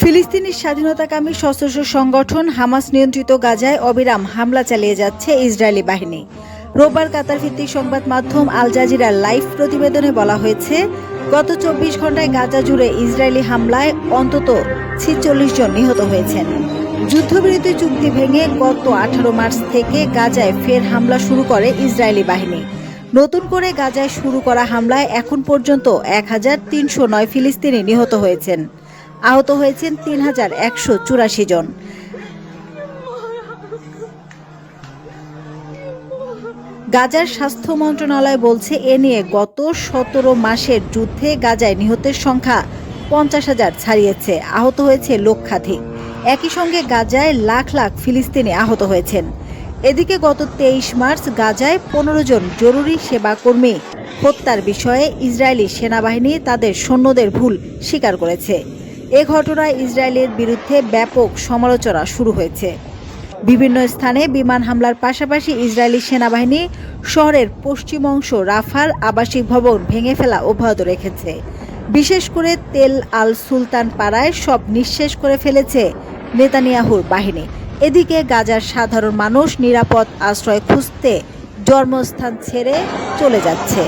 ফিলিস্তিনি স্বাধীনতাকামী সশস্ত্র সংগঠন হামাস নিয়ন্ত্রিত গাজায় অবিরাম হামলা চালিয়ে যাচ্ছে ইসরায়েলি বাহিনী। রোববার কাতার ভিত্তিক সংবাদ মাধ্যম আল জাজিরার লাইভ প্রতিবেদনে বলা হয়েছে, গত চব্বিশ ঘন্টায় গাজা জুড়ে ইসরায়েলি হামলায় অন্তত ছিচল্লিশ জন নিহত হয়েছেন। যুদ্ধবিরতি চুক্তি ভেঙে গত আঠারো মার্চ থেকে গাজায় ফের হামলা শুরু করে ইসরায়েলি বাহিনী। নতুন করে গাজায় শুরু করা হামলায় এখন পর্যন্ত এক হাজার তিনশো নয় ফিলিস্তিনি নিহত হয়েছেন। আহত হয়েছেন তিন হাজার একশো চুরাশি জন। গাজার স্বাস্থ্য মন্ত্রণালয় বলছে, এ নিয়ে গত সতেরো মাসের যুদ্ধে গাজায় নিহতের সংখ্যা পঞ্চাশ হাজার ছাড়িয়েছে। আহত হয়েছে লক্ষাধিক। একই সঙ্গে গাজায় লাখ লাখ ফিলিস্তিনি আহত হয়েছেন। এদিকে গত তেইশ মার্চ গাজায় পনেরো জন জরুরি সেবা কর্মী হত্যার বিষয়ে ইসরায়েলি সেনাবাহিনী তাদের সৈন্যদের ভুল স্বীকার করেছে। এ ঘটনায় ইসরায়েলের বিরুদ্ধে ব্যাপক সমালোচনা শুরু হয়েছে। বিভিন্ন স্থানে বিমান হামলার পাশাপাশি ইসরায়েলি সেনাবাহিনী শহরের পশ্চিম অংশ রাফার আবাসিক ভবন ভেঙে ফেলা অব্যাহত রেখেছে। বিশেষ করে তেল আল সুলতান পাড়ায় সব নিঃশেষ করে ফেলেছে নেতানিয়াহুর বাহিনী। এদিকে গাজার সাধারণ মানুষ নিরাপদ আশ্রয় খুঁজতে জন্মস্থান ছেড়ে চলে যাচ্ছে।